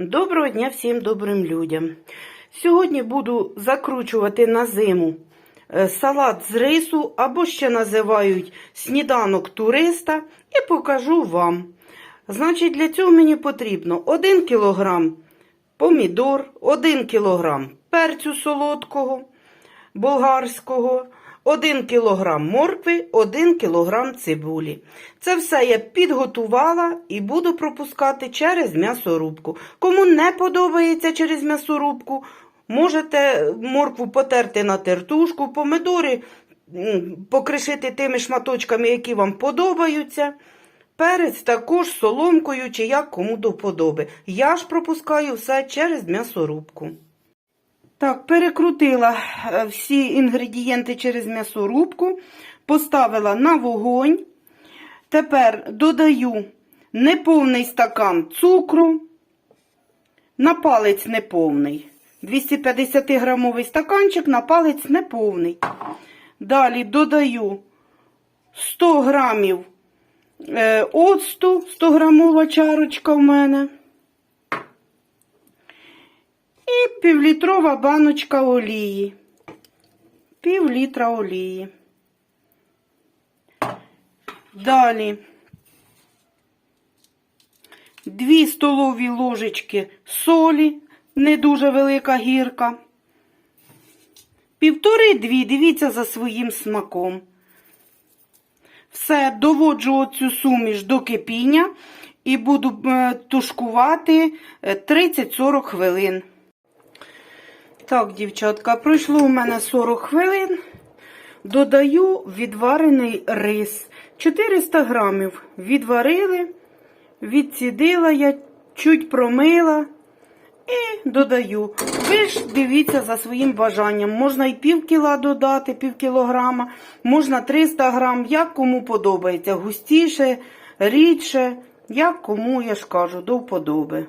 Доброго дня всім добрим людям. Сьогодні буду закручувати на зиму е, салат з рису або ще називають сніданок туриста і покажу вам. Значить, для цього мені потрібно 1 кг помідор, 1 кг перцю солодкого, болгарського, 1 кг моркви, 1 кг цибулі. Це все я підготувала і буду пропускати через м'ясорубку. Кому не подобається через м'ясорубку, можете моркву потерти на тертушку, помидори покришити тими шматочками, які вам подобаються. Перець також соломкою чи як кому до вподоби. Я ж пропускаю все через м'ясорубку. Так, перекрутила е, всі інгредієнти через м'ясорубку, поставила на вогонь. Тепер додаю неповний стакан цукру, на палець неповний. 250 грамовий стаканчик на палець неповний. Далі додаю 100 грамів е, оцту, 100 грамова чарочка в мене. І півлітрова баночка олії. Пів літра олії. Далі 2 столові ложечки солі, не дуже велика гірка. Півтори-дві, дивіться за своїм смаком. Все, доводжу оцю суміш до кипіння і буду е, тушкувати е, 30-40 хвилин. Так, дівчатка, пройшло у мене 40 хвилин. Додаю відварений рис. 400 грамів відварили, відцідила я, чуть промила і додаю. Ви ж дивіться за своїм бажанням. Можна і пів кіла додати, пів кілограма, можна 300 грам, як кому подобається. Густіше, рідше, як кому, я ж кажу, до вподоби.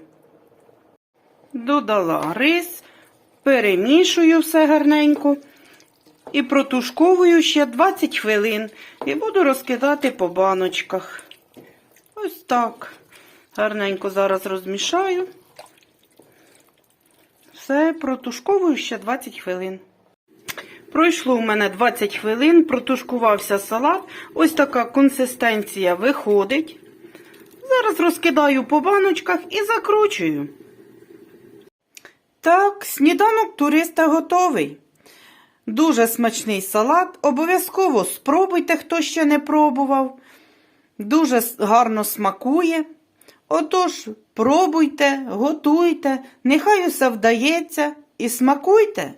Додала рис, перемішую все гарненько і протушковую ще 20 хвилин. І буду розкидати по баночках. Ось так. Гарненько зараз розмішаю. Все, протушковую ще 20 хвилин. Пройшло у мене 20 хвилин, протушкувався салат. Ось така консистенція виходить. Зараз розкидаю по баночках і закручую. Так, сніданок туриста готовий. Дуже смачний салат. Обов'язково спробуйте, хто ще не пробував. Дуже гарно смакує. Отож, пробуйте, готуйте, нехай усе вдається і смакуйте.